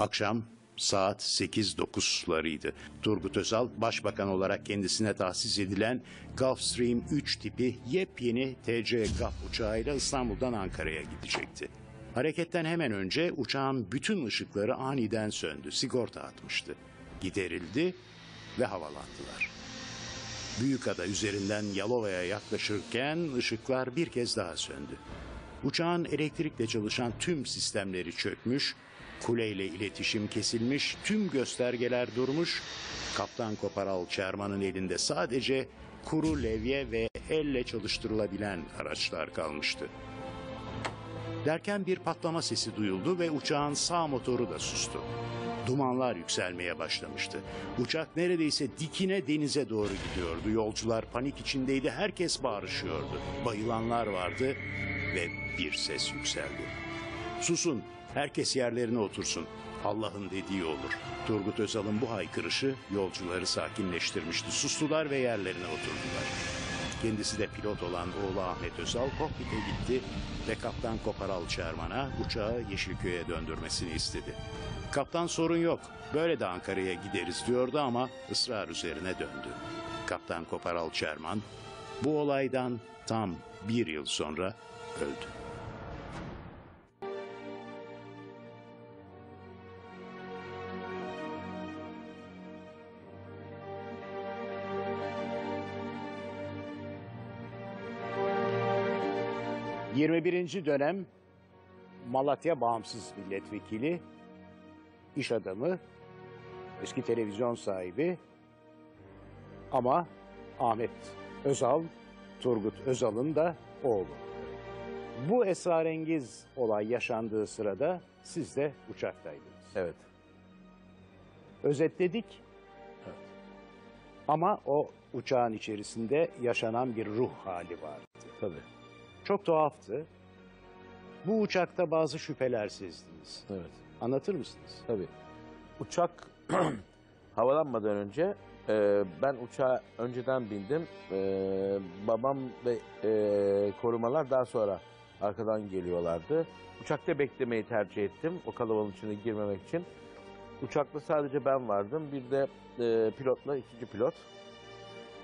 Akşam saat 8-9'larıydı. Turgut Özal, başbakan olarak kendisine tahsis edilen Gulfstream 3 tipi yepyeni TC GAP uçağıyla İstanbul'dan Ankara'ya gidecekti. Hareketten hemen önce uçağın bütün ışıkları aniden söndü. Sigorta atmıştı. Giderildi ve havalandılar. Büyükada üzerinden Yalova'ya yaklaşırken ışıklar bir kez daha söndü. Uçağın elektrikle çalışan tüm sistemleri çökmüş, kuleyle iletişim kesilmiş, tüm göstergeler durmuş. Kaptan Koparal Çerman'ın elinde sadece kuru levye ve elle çalıştırılabilen araçlar kalmıştı. Derken bir patlama sesi duyuldu ve uçağın sağ motoru da sustu. Dumanlar yükselmeye başlamıştı. Uçak neredeyse dikine denize doğru gidiyordu. Yolcular panik içindeydi. Herkes bağırışıyordu. Bayılanlar vardı ve bir ses yükseldi. Susun, herkes yerlerine otursun. Allah'ın dediği olur. Turgut Özal'ın bu haykırışı yolcuları sakinleştirmişti. Sustular ve yerlerine oturdular. Kendisi de pilot olan oğlu Ahmet Özal kokpite gitti ve Kaptan Koparal Çerman'a uçağı Yeşilköy'e döndürmesini istedi. Kaptan sorun yok, böyle de Ankara'ya gideriz diyordu ama ısrar üzerine döndü. Kaptan Koparal Çerman bu olaydan tam bir yıl sonra öldü. ...21. dönem Malatya Bağımsız Milletvekili, iş adamı, eski televizyon sahibi ama Ahmet Özal, Turgut Özal'ın da oğlu. Bu esrarengiz olay yaşandığı sırada siz de uçaktaydınız. Evet. Özetledik. Ama o uçağın içerisinde yaşanan bir ruh hali vardı. Tabii. Çok tuhaftı. Bu uçakta bazı şüpheler sezdiniz. Evet. Anlatır mısınız? Tabii. Uçak havalanmadan önce e, ben uçağa önceden bindim. E, babam ve e, korumalar daha sonra arkadan geliyorlardı. Uçakta beklemeyi tercih ettim. O kalabalığın içine girmemek için. Uçakta sadece ben vardım. Bir de e, pilotla ikinci pilot.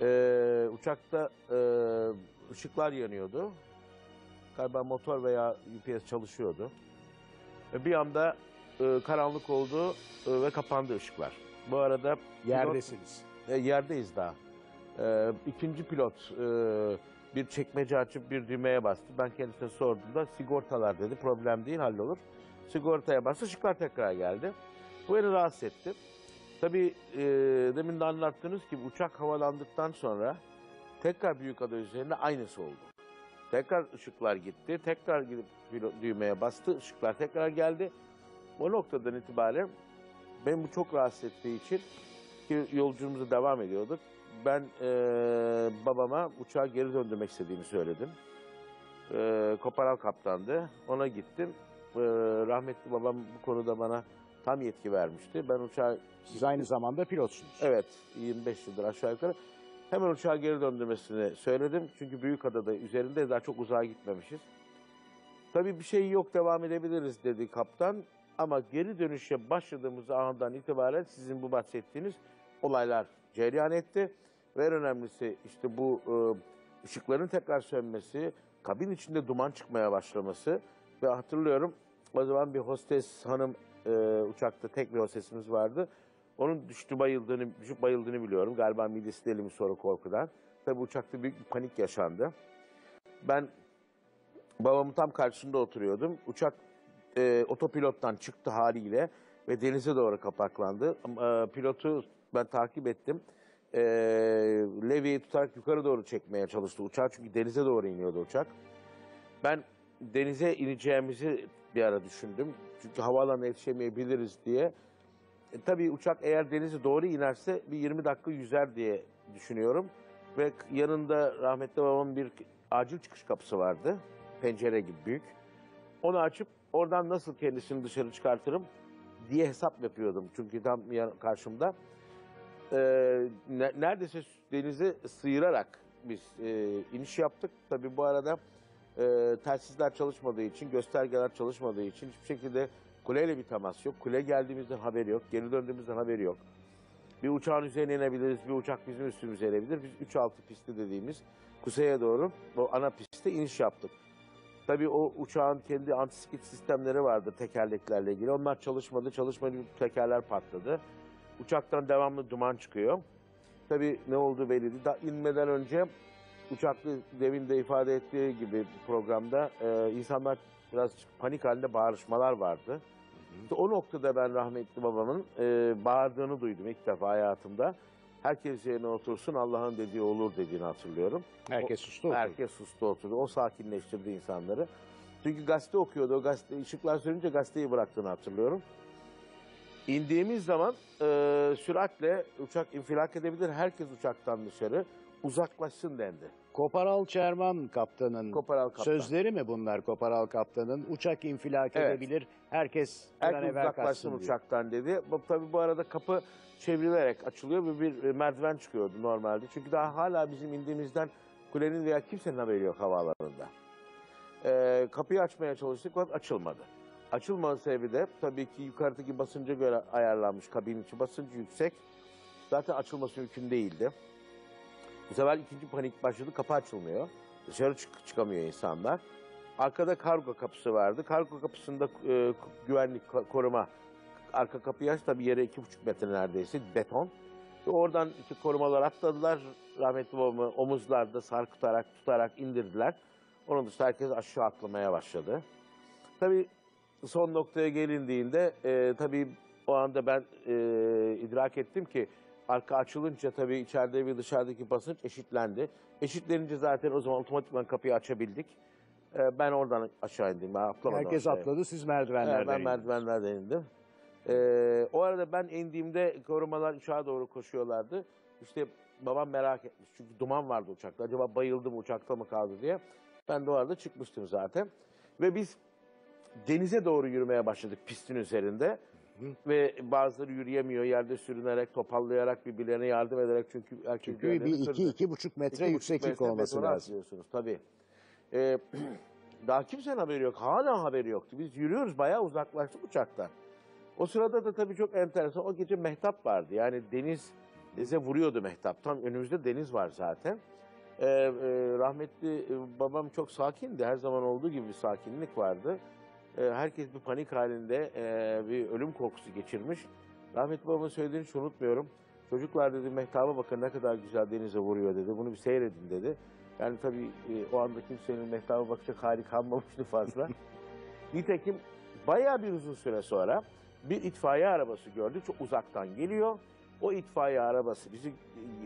E, uçakta e, ışıklar yanıyordu. Galiba motor veya UPS çalışıyordu. Ve bir anda e, karanlık oldu e, ve kapandı ışıklar. Bu arada pilot- Yerdesiniz. e, yerdeyiz daha. E, ikinci pilot e, bir çekmece açıp bir düğmeye bastı. Ben kendisine sorduğumda sigortalar dedi. Problem değil hallolur. Sigortaya bastı. Işıklar tekrar geldi. Bu beni rahatsız etti. Tabii e, demin de anlattığınız gibi uçak havalandıktan sonra tekrar Büyükada üzerinde aynısı oldu. Tekrar ışıklar gitti. Tekrar gidip düğmeye bastı. Işıklar tekrar geldi. O noktadan itibaren beni bu çok rahatsız ettiği için ki yolculuğumuza devam ediyorduk. Ben eee, babama uçağı geri döndürmek istediğimi söyledim. Eee Koparal kaptandı. Ona gittim. Eee, rahmetli babam bu konuda bana tam yetki vermişti. Ben uçağı Siz aynı zamanda pilotsunuz. Evet, 25 yıldır aşağı yukarı. Hemen uçağı geri döndürmesini söyledim. Çünkü Büyükada'da üzerinde daha çok uzağa gitmemişiz. Tabii bir şey yok devam edebiliriz dedi kaptan. Ama geri dönüşe başladığımız andan itibaren sizin bu bahsettiğiniz olaylar cereyan etti. Ve en önemlisi işte bu e, ışıkların tekrar sönmesi, kabin içinde duman çıkmaya başlaması. Ve hatırlıyorum o zaman bir hostes hanım e, uçakta tek bir hostesimiz vardı. Onun düştü bayıldığını, düşüp bayıldığını biliyorum. Galiba midesi delimi sonra korkudan. Tabii uçakta büyük bir panik yaşandı. Ben babamın tam karşısında oturuyordum. Uçak e, otopilottan çıktı haliyle ve denize doğru kapaklandı. E, pilotu ben takip ettim. E, levyeyi tutarak yukarı doğru çekmeye çalıştı uçağı. Çünkü denize doğru iniyordu uçak. Ben denize ineceğimizi bir ara düşündüm. Çünkü havaalanına yetişemeyebiliriz diye. E, tabii uçak eğer denize doğru inerse bir 20 dakika yüzer diye düşünüyorum. Ve yanında rahmetli babamın bir acil çıkış kapısı vardı. Pencere gibi büyük. Onu açıp oradan nasıl kendisini dışarı çıkartırım diye hesap yapıyordum. Çünkü tam karşımda. Ee, ne- neredeyse denize sıyırarak biz e, iniş yaptık. Tabii bu arada e, telsizler çalışmadığı için, göstergeler çalışmadığı için hiçbir şekilde Kuleyle bir temas yok. Kule geldiğimizden haberi yok. Geri döndüğümüzden haberi yok. Bir uçağın üzerine inebiliriz, bir uçak bizim üstümüze inebilir. Biz 3-6 pisti dediğimiz kuzeye doğru o ana pistte iniş yaptık. Tabii o uçağın kendi antiskit sistemleri vardı tekerleklerle ilgili. Onlar çalışmadı. Çalışmayınca tekerler patladı. Uçaktan devamlı duman çıkıyor. Tabii ne olduğu belli değil. İnmeden önce uçaklı demin de ifade ettiği gibi programda e, insanlar biraz panik halinde bağırışmalar vardı. O noktada ben rahmetli babamın e, bağırdığını duydum ilk defa hayatımda. Herkes yerine otursun Allah'ın dediği olur dediğini hatırlıyorum. Herkes sustu oturdu. Herkes sustu oturdu. O sakinleştirdi insanları. Çünkü gazete okuyordu. O gazete, ışıklar sönünce gazeteyi bıraktığını hatırlıyorum. İndiğimiz zaman e, süratle uçak infilak edebilir. Herkes uçaktan dışarı uzaklaşsın dendi. Koparal Çerman kaptanın Koparal kaptan. sözleri mi bunlar Koparal kaptanın? Uçak infilak Evet. edebilir. Herkes bir an Herkes evvel uzaklaşsın kaçsın diyor. uçaktan dedi. Bu, tabii bu arada kapı çevrilerek açılıyor ve bir e, merdiven çıkıyordu normalde. Çünkü daha hala bizim indiğimizden kulenin veya kimsenin haberi yok havaalanında. Ee, kapıyı açmaya çalıştık fakat açılmadı. Açılmanın sebebi de tabii ki yukarıdaki basınca göre ayarlanmış kabin içi basıncı yüksek. Zaten açılması mümkün değildi. Bu sefer ikinci panik başladı. Kapı açılmıyor. Dışarı çık- çıkamıyor insanlar. Arkada kargo kapısı vardı. Kargo kapısında e, güvenlik ko- koruma arka kapıyı aç tabii yere iki buçuk metre neredeyse beton. Ve oradan iki korumalar atladılar. Rahmetli babamı omuzlarda sarkıtarak tutarak indirdiler. Onun dışında herkes aşağı atlamaya başladı. Tabii son noktaya gelindiğinde e, tabii o anda ben e, idrak ettim ki arka açılınca tabii içeride ve dışarıdaki basınç eşitlendi. Eşitlenince zaten o zaman otomatikman kapıyı açabildik. E, ben oradan aşağı indim. Ben atlamadım Herkes aşağıya. atladı siz Evet, merdivenlerden ben indiniz. merdivenlerden indim. Ee, o arada ben indiğimde korumalar uçağa doğru koşuyorlardı. İşte babam merak etmiş. Çünkü duman vardı uçakta. Acaba bayıldı mı uçakta mı kaldı diye. Ben de o arada çıkmıştım zaten. Ve biz denize doğru yürümeye başladık pistin üzerinde. Ve bazıları yürüyemiyor yerde sürünerek, topallayarak birbirlerine yardım ederek çünkü erkek Çünkü bir iki, iki buçuk metre İki buçuk yükseklik metre olması lazım. atlıyorsunuz tabii. Ee, daha kimsenin haberi yok. Hala haberi yoktu. Biz yürüyoruz bayağı uzaklaştık uçaktan. O sırada da tabii çok enteresan. O gece mehtap vardı. Yani deniz denize vuruyordu mehtap. Tam önümüzde deniz var zaten. Ee, e, rahmetli babam çok sakindi. Her zaman olduğu gibi bir sakinlik vardı. Ee, herkes bir panik halinde e, bir ölüm korkusu geçirmiş. Rahmetli babamın söylediğini hiç unutmuyorum. Çocuklar dedi mehtaba bakın ne kadar güzel denize vuruyor dedi. Bunu bir seyredin dedi. Yani tabii e, o anda kimsenin mehtaba bakacak hali kalmamıştı fazla. Nitekim bayağı bir uzun süre sonra bir itfaiye arabası gördük. Çok uzaktan geliyor. O itfaiye arabası bizi e,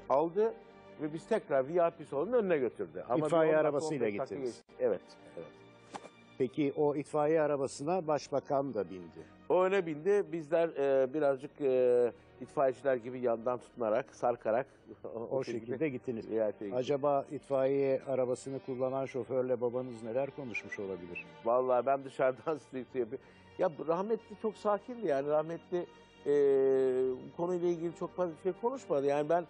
aldı ve biz tekrar VIP salonun önüne götürdü. bir İtfaiye 10 dakika, arabasıyla 15 dakika gittiniz. Evet, evet. Peki o itfaiye arabasına başbakan da bindi. O öne bindi. Bizler e, birazcık e, itfaiyeciler gibi yandan tutunarak, sarkarak O şekilde gittiniz. ziyarete gittik. Acaba itfaiye arabasını kullanan şoförle babanız neler konuşmuş olabilir? Vallahi ben dışarıdan sürekli yapıyorum. Ya rahmetli çok sakindi yani rahmetli e, konuyla ilgili çok fazla bir şey konuşmadı. Yani ben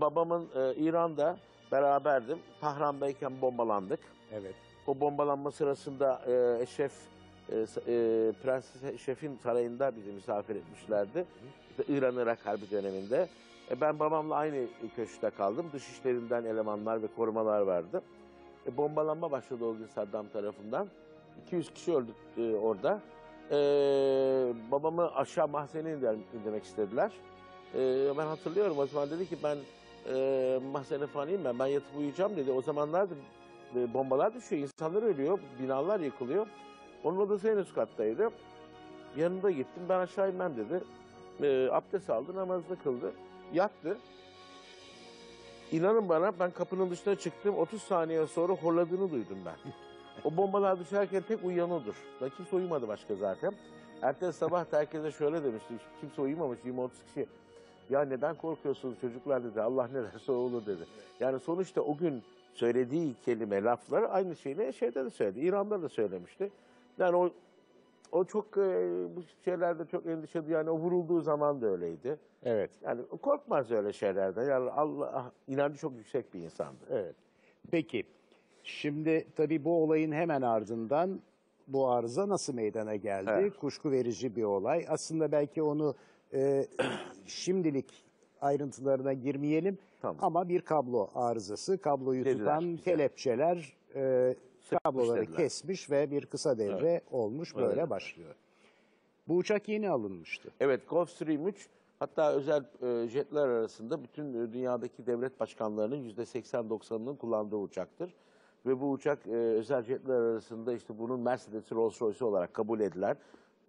babamın e, İran'da beraberdim. Tahran'dayken bombalandık. Evet. O bombalanma sırasında e, Eşref, e, e, Prenses Eşref'in sarayında bizi misafir etmişlerdi. İşte İran-Irak Harbi döneminde. E, ben babamla aynı köşkte kaldım. Dışişlerinden elemanlar ve korumalar vardı. E, bombalanma başladı o gün Saddam tarafından. 200 kişi öldü e, orada. E, babamı aşağı mahzene indir- indirmek istediler. E, ben hatırlıyorum o zaman dedi ki ben e, mahzene falan inmem ben yatıp uyuyacağım dedi. O zamanlar e, bombalar düşüyor, insanlar ölüyor, binalar yıkılıyor. Onun odası en üst kattaydı. Yanında gittim, ben aşağı inmem dedi. E, abdest aldı, namazını kıldı, yattı. İnanın bana ben kapının dışına çıktım, 30 saniye sonra horladığını duydum ben. O bombalar düşerken tek uyuyan odur. Ben kimse uyumadı başka zaten. Ertesi sabah da herkese şöyle demişti, kimse uyumamış, 20-30 kişi. Ya neden korkuyorsunuz çocuklar dedi, Allah ne derse olur dedi. Yani sonuçta o gün söylediği kelime, laflar aynı şeyini şeyde de söyledi. İran'da da söylemişti. Yani o o çok e, bu şeylerde çok endişeli. Yani o vurulduğu zaman da öyleydi. Evet. Yani korkmaz öyle şeylerden. Yani Allah inancı çok yüksek bir insandı. Evet. Peki. Şimdi tabii bu olayın hemen ardından bu arıza nasıl meydana geldi? Evet. Kuşku verici bir olay. Aslında belki onu e, şimdilik ayrıntılarına girmeyelim. Tamam. Ama bir kablo arızası. Kabloyu Dediler tutan bize. kelepçeler e, kabloları dediler. kesmiş ve bir kısa devre olmuş. Böyle Öyle. başlıyor. Bu uçak yeni alınmıştı. Evet Gulfstream 3 hatta özel e, jetler arasında bütün e, dünyadaki devlet başkanlarının %80-90'ının kullandığı uçaktır. Ve bu uçak e, özel jetler arasında işte bunun Mercedes Rolls Royce olarak kabul edilen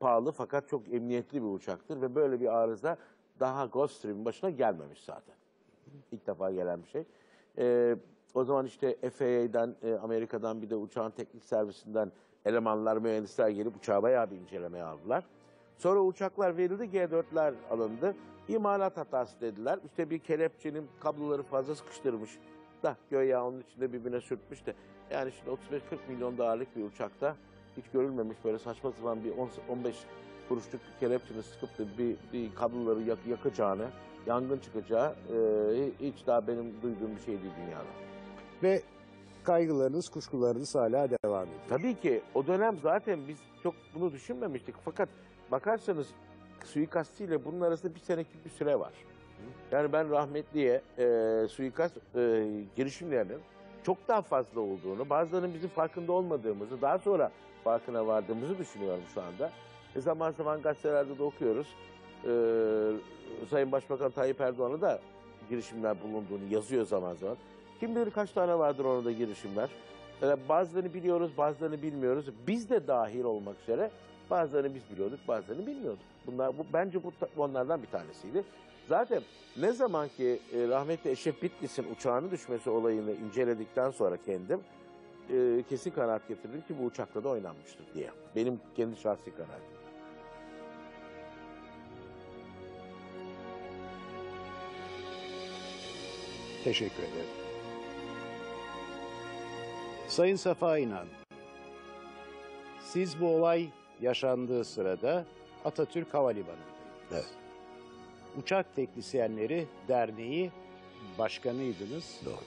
pahalı fakat çok emniyetli bir uçaktır. Ve böyle bir arıza daha Gulfstream'in başına gelmemiş zaten. İlk defa gelen bir şey. E, o zaman işte FAA'dan, e, Amerika'dan bir de uçağın teknik servisinden elemanlar, mühendisler gelip uçağı bayağı bir incelemeye aldılar. Sonra uçaklar verildi, G4'ler alındı. İmalat hatası dediler. İşte bir kelepçenin kabloları fazla sıkıştırmış da göya onun içinde birbirine sürtmüş de. Yani şimdi 35-40 milyon dolarlık bir uçakta hiç görülmemiş böyle saçma sapan bir 10 15 kuruşluk bir kelepçenin sıkıp da bir, bir kabloları yak, yakacağını, yangın çıkacağı e, hiç daha benim duyduğum bir şey değil dünyada. Ve kaygılarınız, kuşkularınız hala devam ediyor. Tabii ki o dönem zaten biz çok bunu düşünmemiştik. Fakat bakarsanız suikastçıyla bunun arasında bir senelik bir süre var. Yani ben rahmetliye e, suikast e, girişimlerinin çok daha fazla olduğunu, bazılarının bizim farkında olmadığımızı, daha sonra farkına vardığımızı düşünüyorum şu anda. E zaman zaman gazetelerde de okuyoruz. E, Sayın Başbakan Tayyip Erdoğan'ı da girişimler bulunduğunu yazıyor zaman zaman. Kim bilir kaç tane vardır orada girişimler. Ee, bazılarını biliyoruz, bazılarını bilmiyoruz. Biz de dahil olmak üzere bazılarını biz biliyorduk, bazılarını bilmiyorduk. Bunlar bu bence bu onlardan bir tanesiydi. Zaten ne zaman ki e, rahmetli Eşref Bitlis'in uçağının düşmesi olayını inceledikten sonra kendim e, kesin kanaat getirdim ki bu uçakla da oynanmıştır diye. Benim kendi şahsi kanaatim. Teşekkür ederim. Sayın Safa İnan, siz bu olay yaşandığı sırada Atatürk Havalimanı'ndaydınız. Evet. Uçak Teknisyenleri Derneği Başkanıydınız. Doğru.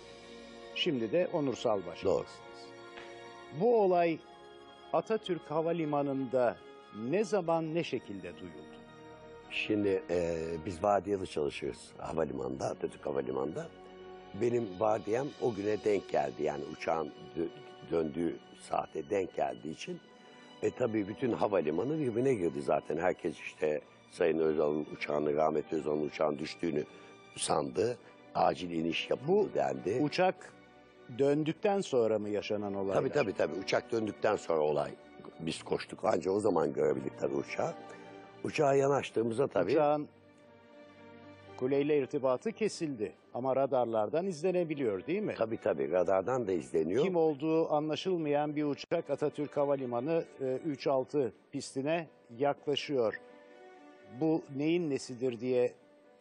Şimdi de onursal başkansınız. Doğru. Bu olay Atatürk Havalimanı'nda ne zaman ne şekilde duyuldu? Şimdi e, biz vardiyalı çalışıyoruz havalimanında, Atatürk Havalimanı'nda. Benim vardiyam o güne denk geldi. Yani uçağın dö- döndüğü saate denk geldiği için. E tabii bütün havalimanı birbirine girdi zaten. Herkes işte Sayın Özal'ın uçağını, Rahmet Özal'ın uçağın düştüğünü sandı. Acil iniş yapıldı Bu dendi. Uçak döndükten sonra mı yaşanan olaylar? Tabii tabii tabii. Uçak döndükten sonra olay. Biz koştuk. Ancak o zaman görebildik tabii uçağı. Uçağa yanaştığımızda tabii. Uçağın kuleyle irtibatı kesildi ama radarlardan izlenebiliyor değil mi? Tabii tabii radardan da izleniyor. Kim olduğu anlaşılmayan bir uçak Atatürk Havalimanı e, 3-6 pistine yaklaşıyor. Bu neyin nesidir diye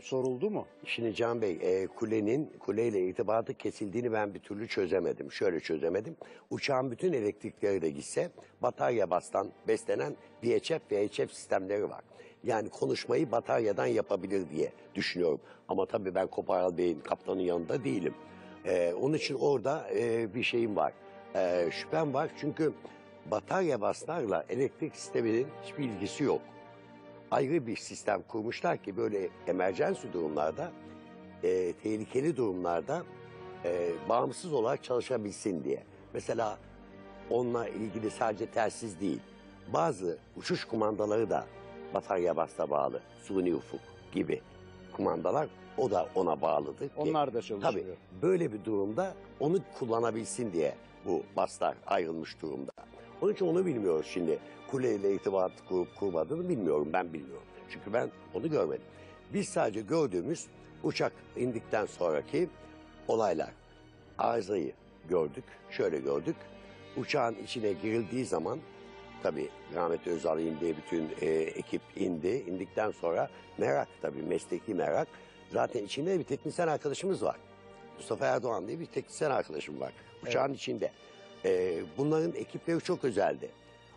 soruldu mu? Şimdi Can Bey e, kulenin kuleyle irtibatı kesildiğini ben bir türlü çözemedim. Şöyle çözemedim. Uçağın bütün elektrikleri de gitse batarya bastan beslenen VHF VHF sistemleri var. Yani konuşmayı bataryadan yapabilir diye düşünüyorum. Ama tabii ben Koparal Bey'in kaptanın yanında değilim. E, onun için orada e, bir şeyim var. E, şüphem var çünkü batarya baslarla elektrik sisteminin hiçbir ilgisi yok ayrı bir sistem kurmuşlar ki böyle emergency durumlarda, e, tehlikeli durumlarda e, bağımsız olarak çalışabilsin diye. Mesela onunla ilgili sadece telsiz değil, bazı uçuş kumandaları da batarya basta bağlı, suni ufuk gibi kumandalar o da ona bağlıdır. ki- Onlar da çalışıyor. Tabii böyle bir durumda onu kullanabilsin diye bu baslar ayrılmış durumda. Onun için onu bilmiyoruz şimdi. Kuleyle irtibat kurup kurmadığını bilmiyorum. Ben bilmiyorum. Çünkü ben onu görmedim. Biz sadece gördüğümüz uçak indikten sonraki olaylar. Arızayı gördük. Şöyle gördük. Uçağın içine girildiği zaman tabii rahmetli Özal indi, bütün e, ekip indi. İndikten sonra merak tabii mesleki merak. Zaten içinde bir teknisyen arkadaşımız var. Mustafa Erdoğan diye bir teknisyen arkadaşım var. Uçağın içinde. Ee, bunların ekipleri çok özeldi.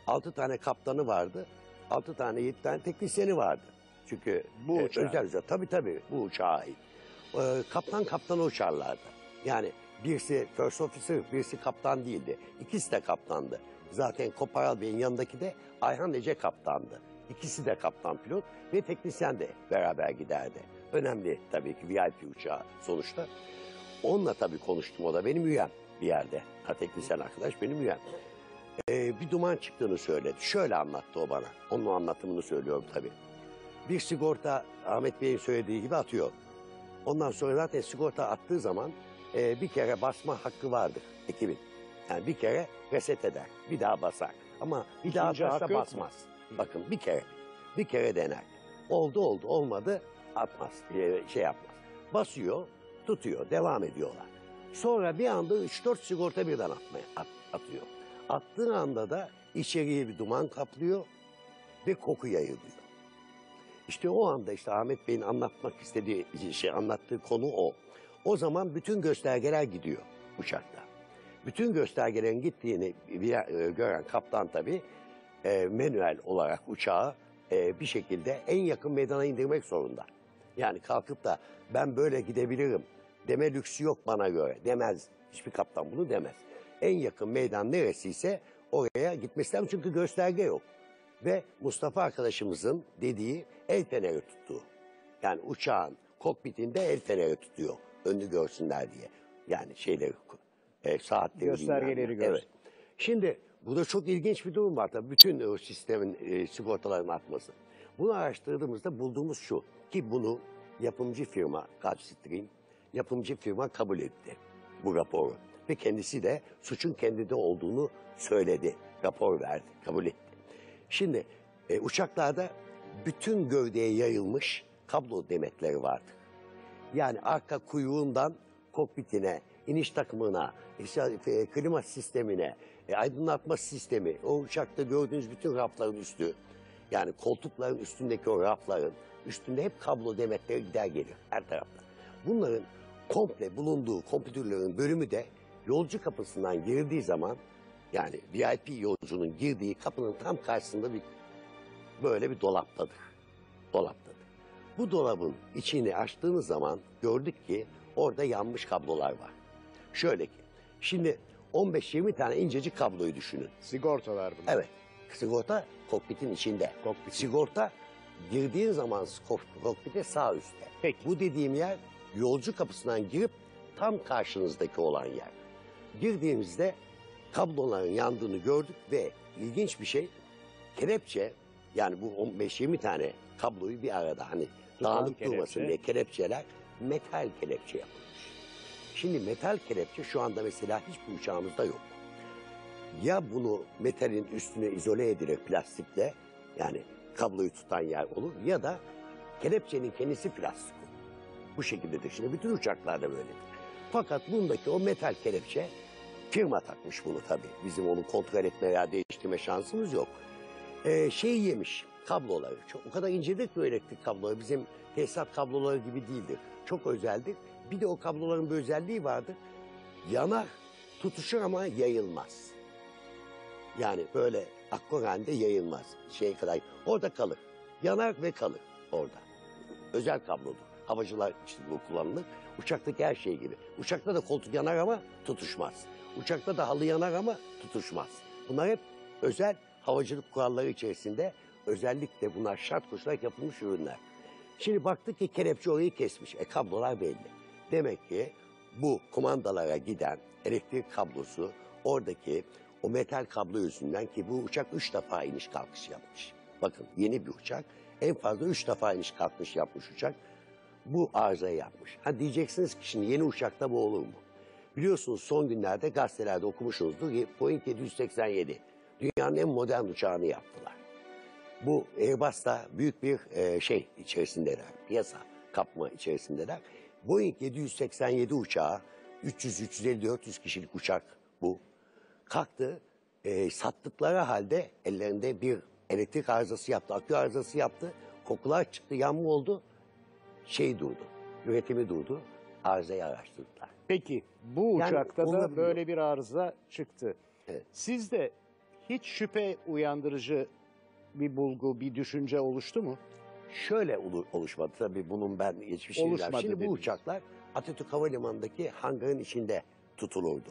Altı tane kaptanı vardı. Altı tane, yedi tane teknisyeni vardı. Çünkü Bu e, özel özel. Tabii tabii bu uçağa ait. Ee, kaptan kaptanı uçarlardı. Yani birisi first officer, birisi kaptan değildi. İkisi de kaptandı. Zaten Koparal Bey'in yanındaki de Ayhan Ece kaptandı. İkisi de kaptan pilot ve teknisyen de beraber giderdi. Önemli tabii ki VIP uçağı sonuçta. Onunla tabii konuştum o da benim üyem bir yerde. Ha teknisyen arkadaş benim üyem. Ee, bir duman çıktığını söyledi. Şöyle anlattı o bana. Onun anlatımını söylüyorum tabii. Bir sigorta Ahmet Bey'in söylediği gibi atıyor. Ondan sonra zaten sigorta attığı zaman e, bir kere basma hakkı vardır ekibin. Yani bir kere reset eder. Bir daha basar. Ama bir daha İkinci atarsa yok basmaz. Bakın bir kere. Bir kere dener. Oldu oldu olmadı atmaz. e, şey yapmaz. Basıyor, tutuyor, devam ediyorlar. Sonra bir anda 3-4 sigorta birden atmaya, at- atıyor. Attığı anda da içeriye bir duman kaplıyor ve koku yayılıyor. İşte o anda işte Ahmet Bey'in anlatmak istediği şey anlattığı konu o. O zaman bütün göstergeler gidiyor uçakta. Bütün göstergelerin gittiğini e, gören kaptan tabii e, manuel olarak uçağı e, bir şekilde en yakın meydana indirmek zorunda. Yani kalkıp da ben böyle gidebilirim deme lüksü yok bana göre demez. Hiçbir kaptan bunu demez. En yakın meydan neresiyse oraya gitmesi lazım çünkü gösterge yok. Ve Mustafa arkadaşımızın dediği el feneri tuttuğu. Yani uçağın kokpitinde el feneri tutuyor. Önünü görsünler diye. Yani şeyleri, e, saatleri Göstergeleri görsün. Evet. Şimdi burada çok ilginç bir durum var tabii. Bütün o sistemin e, sigortaların artması. Bunu araştırdığımızda bulduğumuz şu. Ki bunu yapımcı firma Gulfstream, yapımcı firma kabul etti bu raporu. Ve kendisi de suçun kendide olduğunu söyledi. Rapor verdi, kabul etti. Şimdi e, uçaklarda bütün gövdeye yayılmış kablo demetleri vardır. Yani arka kuyruğundan kokpitine, iniş takımına, e, klima sistemine, e, aydınlatma sistemi, o uçakta gördüğünüz bütün rafların üstü, yani koltukların üstündeki o rafların üstünde hep kablo demetleri gider gelir her tarafta. Bunların komple bulunduğu kompütürlerin bölümü de yolcu kapısından girdiği zaman yani VIP yolcunun girdiği kapının tam karşısında bir böyle bir dolaptadır. Dolaptadır. Bu dolabın içini açtığınız zaman gördük ki orada yanmış kablolar var. Şöyle ki şimdi 15-20 tane incecik kabloyu düşünün. Sigortalar bunlar. Evet. Sigorta kokpitin içinde. Kokpitin. Sigorta girdiğin zaman kok- kokpite sağ üstte. Peki. Bu dediğim yer yolcu kapısından girip tam karşınızdaki olan yer. Girdiğimizde kabloların yandığını gördük ve ilginç bir şey kelepçe yani bu 15-20 tane kabloyu bir arada hani dağınık kelepçe. durmasın diye kelepçeler metal kelepçe yapılmış. Şimdi metal kelepçe şu anda mesela hiçbir uçağımızda yok ya bunu metalin üstüne izole edilir plastikle yani kabloyu tutan yer olur ya da kelepçenin kendisi plastik. Bu şekildedir. Şimdi bütün uçaklarda böyledir. Fakat bundaki o metal kelepçe firma takmış bunu tabii. Bizim onu kontrol etme veya değiştirme şansımız yok. Ee, şey yemiş kabloları. Çok, o kadar incedir ki elektrik kabloları bizim tesisat kabloları gibi değildir. Çok özeldir. Bir de o kabloların bir özelliği vardır. Yanar, tutuşur ama yayılmaz. Yani böyle akkor halinde yayılmaz. Şey kadar orada kalır. Yanar ve kalır orada. Özel kablodur. Havacılar için bu kullanılır. Uçaktaki her şey gibi. Uçakta da koltuk yanar ama tutuşmaz. Uçakta da halı yanar ama tutuşmaz. Bunlar hep özel havacılık kuralları içerisinde özellikle bunlar şart koşularak yapılmış ürünler. Şimdi baktık ki kelepçe orayı kesmiş. E kablolar belli. Demek ki bu kumandalara giden elektrik kablosu oradaki o metal kablo yüzünden ki bu uçak üç defa iniş kalkış yapmış. Bakın yeni bir uçak. En fazla üç defa iniş kalkış yapmış uçak. Bu arızayı yapmış. Ha diyeceksiniz ki şimdi yeni uçakta bu olur mu? Biliyorsunuz son günlerde gazetelerde okumuşsunuzdur. Boeing 787 dünyanın en modern uçağını yaptılar. Bu Airbus'ta büyük bir e, şey içerisindeler. Piyasa kapma içerisindeler. Boeing 787 uçağı 300 350 400 kişilik uçak bu. Kalktı e, sattıkları halde ellerinde bir elektrik arızası yaptı, akü arızası yaptı. Kokular çıktı, yanma oldu. Şey durdu. Üretimi durdu. Arızayı araştırdılar. Peki bu Yani uçakta da böyle bir arıza çıktı. Evet. Sizde hiç şüphe uyandırıcı bir bulgu, bir düşünce oluştu mu? Şöyle olu- oluşmadı tabii bunun ben geçmişini Oluşmadı Şimdi bu dediniz. uçaklar Atatürk Havalimanı'ndaki hangarın içinde tutulurdu.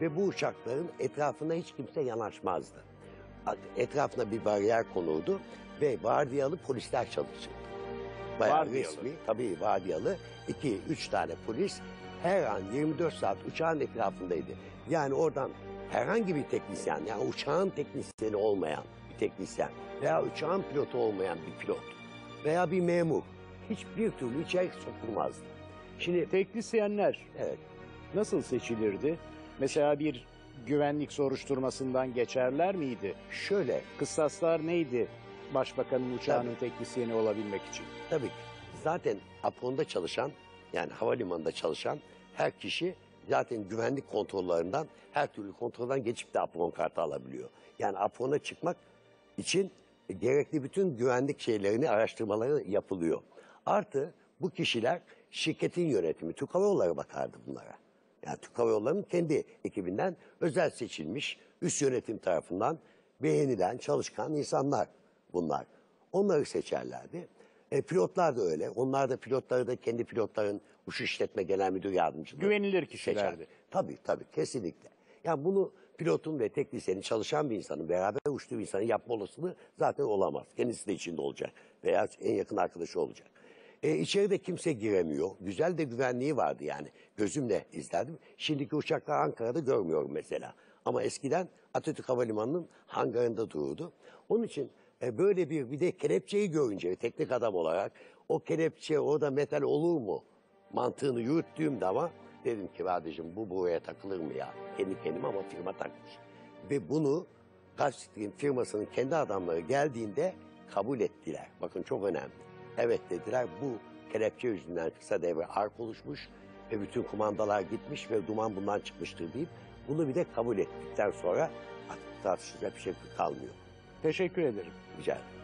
Ve bu uçakların etrafına hiç kimse yanaşmazdı. Etrafına bir bariyer konurdu ve vardiyalı polisler çalışırdı. Bayağı Vardiyalı. resmi, tabii vardiyalı. iki, üç tane polis her an 24 saat uçağın etrafındaydı. Yani oradan herhangi bir teknisyen, yani uçağın teknisyeni olmayan bir teknisyen veya uçağın pilotu olmayan bir pilot veya bir memur hiçbir türlü içeri sokulmazdı. Şimdi Teknisyenler evet nasıl seçilirdi? Mesela bir güvenlik soruşturmasından geçerler miydi? şöyle Kıstaslar neydi başbakanın uçağının teknisyeni olabilmek için? Tabii ki. Zaten Apon'da çalışan yani havalimanında çalışan her kişi zaten güvenlik kontrollerinden her türlü kontrolden geçip de Apon kartı alabiliyor. Yani Apon'a çıkmak için gerekli bütün güvenlik şeylerini araştırmaları yapılıyor. Artı bu kişiler şirketin yönetimi, Türk Hava Yolları bakardı bunlara. Yani Türk Hava Yolları'nın kendi ekibinden özel seçilmiş üst yönetim tarafından beğenilen çalışkan insanlar bunlar. Onları seçerlerdi. E, pilotlar da öyle. Onlar da pilotları da kendi pilotların uçuş işletme genel müdür yardımcıları. Güvenilir kişilerdi. seçer. Tabii tabii kesinlikle. Yani bunu pilotun ve teknisyenin çalışan bir insanın beraber uçtuğu bir insanın yapma olasılığı zaten olamaz. Kendisi de içinde olacak veya en yakın arkadaşı olacak. E, içeride kimse giremiyor. Güzel de güvenliği vardı yani. Gözümle izlerdim. Şimdiki uçaklar Ankara'da görmüyorum mesela. Ama eskiden Atatürk Havalimanı'nın hangarında dururdu. Onun için e, böyle bir bir de kelepçeyi görünce teknik adam olarak o kelepçe orada metal olur mu mantığını yürüttüğümde ama dedim ki kardeşim bu buraya takılır mı ya? Kendi kendime ama firma takmış. Ve bunu Gulfstream firmasının kendi adamları geldiğinde kabul ettiler. Bakın çok önemli. Evet dediler bu kelepçe yüzünden kısa devre ark oluşmuş ve bütün kumandalar gitmiş ve duman bundan çıkmıştır deyip bunu bir de kabul ettikten sonra artık tartışacak bir şey kalmıyor. Teşekkür ederim. Rica ederim.